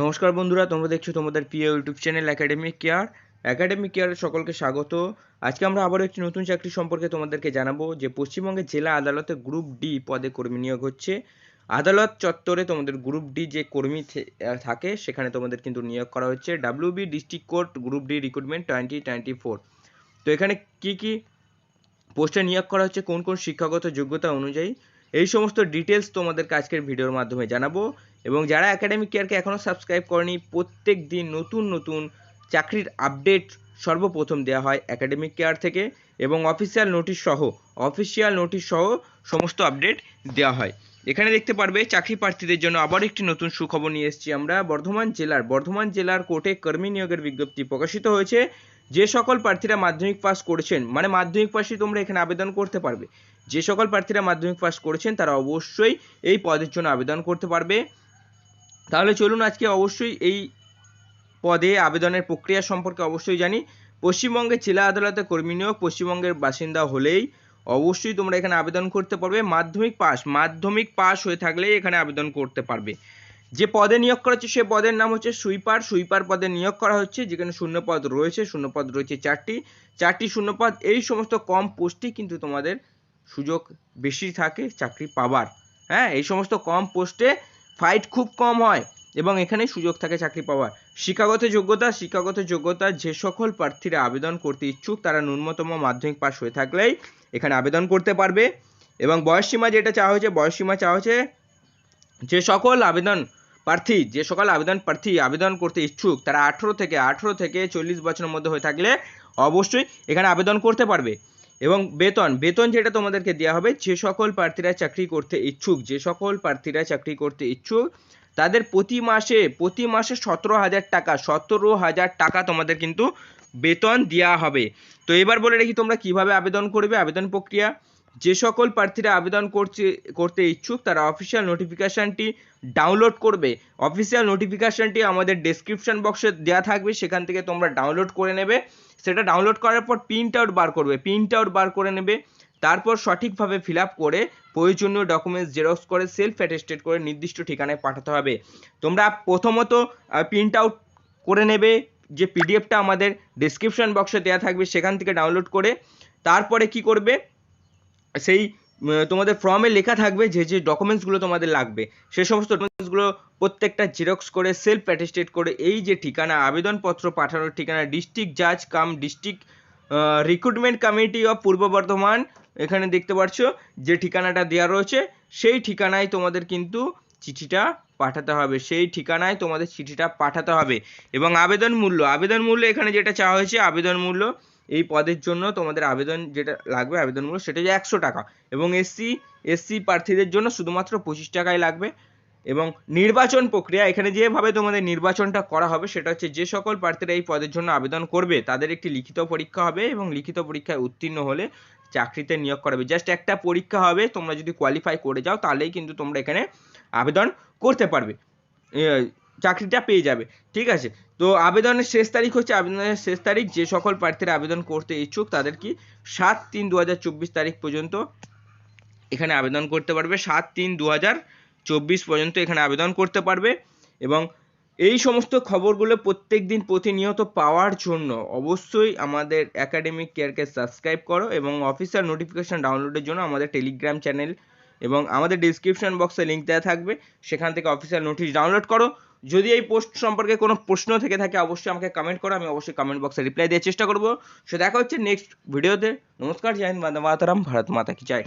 নমস্কার বন্ধুরা, তোমরা দেখছ তোমাদের প্রিয় YouTube channel academic care academic কেয়ারে সকলকে স্বাগত। আজকে আমরা আবারও একটি নতুন চাকরি সম্পর্কে তোমাদেরকে জানাব, যে পশ্চিমবঙ্গের জেলা আদালতে গ্রুপ ডি পদে কর্মী নিয়োগ হচ্ছে। আদালত চত্বরে তোমাদের গ্রুপ ডি যে কর্মী থাকে, সেখানে তোমাদের কিন্তু নিয়োগ করা হচ্ছে। WB district court group D recruitment twenty twenty four তো এখানে কি কি পোস্টে নিয়োগ করা হচ্ছে, কোন কোন শিক্ষাগত যোগ্যতা অনুযায়ী, এই সমস্ত ডিটেলস তোমাদের আজকের ভিডিওর মাধ্যমে জানাব। এবং যারা একাডেমিক কেয়ারকে এখনও সাবস্ক্রাইব করেনি, প্রত্যেক দিন নতুন নতুন চাকরির আপডেট সর্বপ্রথম দেওয়া হয় একাডেমিক কেয়ার থেকে এবং অফিসিয়াল নোটিশ সহ অফিসিয়াল নোটিশ সহ সমস্ত আপডেট দেওয়া হয়। এখানে দেখতে পারবে চাকরি প্রার্থীদের জন্য আবার একটি নতুন সুখবর নিয়ে এসেছি আমরা। বর্ধমান জেলার বর্ধমান জেলার কোর্টে কর্মী নিয়োগের বিজ্ঞপ্তি প্রকাশিত হয়েছে। যে সকল প্রার্থীরা মাধ্যমিক পাস করেছেন মানে মাধ্যমিক পাসই তোমরা এখানে আবেদন করতে পারবে। যে সকল প্রার্থীরা মাধ্যমিক পাস করেছেন, তারা অবশ্যই এই পদের জন্য আবেদন করতে পারবে। তাহলে চলুন আজকে অবশ্যই এই পদে আবেদনের প্রক্রিয়া সম্পর্কে অবশ্যই জানি। পশ্চিমবঙ্গের জেলা আদালতে কর্মী নিয়োগ পশ্চিমবঙ্গের বাসিন্দা হলেই অবশ্যই তোমরা এখানে আবেদন করতে পারবে। মাধ্যমিক পাস মাধ্যমিক পাস হয়ে থাকলেই এখানে আবেদন করতে পারবে। যে পদে নিয়োগ করা হচ্ছে সে পদের নাম হচ্ছে সুইপার। সুইপার পদে নিয়োগ করা হচ্ছে, যেখানে শূন্য পদ রয়েছে শূন্য পদ রয়েছে চারটি। চারটি শূন্য পদ এই সমস্ত কম পোস্টই কিন্তু তোমাদের সুযোগ বেশি থাকে চাকরি পাবার। হ্যাঁ এই সমস্ত কম পোস্টে ফাইট খুব কম হয় এবং এখানে সুযোগ থাকে চাকরি পাওয়ার। শিক্ষাগত যোগ্যতা শিক্ষাগত যোগ্যতা যে সকল প্রার্থীরা আবেদন করতে ইচ্ছুক তারা ন্যূনতম মাধ্যমিক পাশ হয়ে থাকলেই এখানে আবেদন করতে পারবে এবং বয়সসীমা যেটা চাওয়া হয়েছে, বয়সসীমা চাওয়া হয়েছে যে সকল আবেদন প্রার্থী, যে সকল আবেদন প্রার্থী আবেদন করতে ইচ্ছুক তারা আঠেরো থেকে আঠেরো থেকে চল্লিশ বছরের মধ্যে হয়ে থাকলে অবশ্যই এখানে আবেদন করতে পারবে। এবং বেতন বেতন যেটা তোমাদেরকে দেওয়া হবে, যে সকল প্রার্থীরা চাকরি করতে ইচ্ছুক, যে সকল প্রার্থীরা চাকরি করতে ইচ্ছুক, তাদের প্রতি মাসে প্রতি মাসে সতেরো হাজার টাকা, সতেরো হাজার টাকা তোমাদের কিন্তু বেতন দেওয়া হবে। তো এবার বলে রেখি তোমরা কীভাবে আবেদন করবে, আবেদন প্রক্রিয়া? যে সকল প্রার্থীরা আবেদন করছে, করতে ইচ্ছুক, তারা অফিসিয়াল নোটিফিকেশানটি ডাউনলোড করবে। অফিসিয়াল নোটিফিকেশানটি আমাদের ডেসক্রিপশন বক্সে দেওয়া থাকবে, সেখান থেকে তোমরা ডাউনলোড করে নেবে। সেটা ডাউনলোড করার পর প্রিন্ট আউট বার করবে। প্রিন্ট আউট বার করে নেবে। তারপর সঠিকভাবে ফিল করে প্রয়োজনীয় ডকুমেন্টস জেরক্স করে সেলফ অ্যাটেস্টেড করে নির্দিষ্ট ঠিকানায় পাঠাতে হবে। তোমরা প্রথমত প্রিন্ট আউট করে নেবে যে পিডিএফটা আমাদের ডেসক্রিপশন বক্সে দেওয়া থাকবে, সেখান থেকে ডাউনলোড করে। তারপরে কি করবে? সেই তোমাদের ফর্মে লেখা থাকবে যে যে ডকুমেন্টসগুলো তোমাদের লাগবে। সে সমস্ত ডকুমেন্টসগুলো প্রত্যেকটা জেরক্স করে সেলফ অ্যাটেস্টেড করে, এই যে ঠিকানা, আবেদনপত্র পাঠানোর ঠিকানা ডিস্ট্রিক্ট জাজ cum district recruitment committee of Purba Bardhaman, এখানে দেখতে পাচ্ছ যে ঠিকানাটা দেওয়া রয়েছে, সেই ঠিকানায় তোমাদের কিন্তু চিঠিটা পাঠাতে হবে। সেই ঠিকানায় তোমাদের চিঠিটা পাঠাতে হবে। এবং আবেদন মূল্য আবেদন মূল্য এখানে যেটা চাওয়া হয়েছে, আবেদন মূল্য এই পদের জন্য তোমাদের আবেদন যেটা লাগবে আবেদন মূল্য সেটা যে একশো টাকা। এবং এসসি এসসি প্রার্থীদের জন্য শুধুমাত্র পঁচিশ টাকাই লাগবে। এবং নির্বাচন প্রক্রিয়া, এখানে যেভাবে তোমাদের নির্বাচনটা করা হবে, সেটা হচ্ছে যে সকল প্রার্থীরা এই পদের জন্য আবেদন করবে, তাদের একটি লিখিত পরীক্ষা হবে এবং লিখিত পরীক্ষায় উত্তীর্ণ হলে চাকরিতে নিয়োগ করাবে জাস্ট একটা পরীক্ষা হবে, তোমরা যদি কোয়ালিফাই করে যাও, তাহলেই কিন্তু তোমরা এখানে আবেদন করতে পারবে। চাকরিটা পেয়ে যাবে, ঠিক আছে? তো আবেদনের শেষ তারিখ হচ্ছে আবেদনের শেষ তারিখ, যে সকল প্রার্থীরা আবেদন করতে ইচ্ছুক তাদের কি সাত তিন দু তারিখ পর্যন্ত এখানে আবেদন করতে পারবে, সাত তিন দু পর্যন্ত এখানে আবেদন করতে পারবে এবং এই সমস্ত খবরগুলো প্রত্যেক দিন প্রতিনিয়ত পাওয়ার জন্য অবশ্যই আমাদের একাডেমিক কেয়ারকে সাবস্ক্রাইব করো এবং অফিসার নোটিফিকেশন ডাউনলোডের জন্য আমাদের টেলিগ্রাম চ্যানেল এবং আমাদের ডিসক্রিপশন বক্সে লিঙ্ক দেওয়া থাকবে, সেখান থেকে অফিসিয়াল নোটিশ ডাউনলোড করো। যদি এই পোস্ট সম্পর্কে কোনো প্রশ্ন থেকে থাকে, অবশ্যই আমাকে কমেন্ট করো, আমি অবশ্যই কমেন্ট বক্সে রিপ্লাই দেওয়ার চেষ্টা করব। সে দেখা হচ্ছে নেক্সট ভিডিওতে নমস্কার, জয় হিন্দ বন্দে মাতারাম, ভারত মাতা কি জয়।